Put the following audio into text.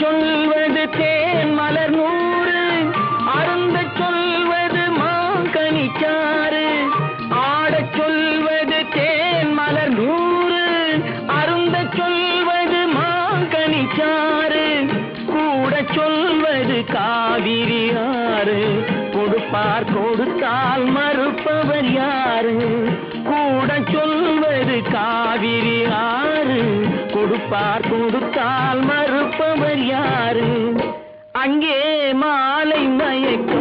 சொல்வது தேன் மலர் நூறு. அருந்த சொல்வது மாங்கனிச்சாறு ஆடச் சொல்வது தேன் மலர் நூறு. அருந்த சொல்வது மாங்கனிச்சாறு கூட சொல்வது காவிரி ஆறு. கொடுப்பார் கொடுத்தால் மறுப்பவர் யாரு? கூட சொல்வது காவிரி ஆறு. கொடுப்பார் கொடுத்தால் மறுப்பவர் யாரு? அங்கே மாலை மயக்கம்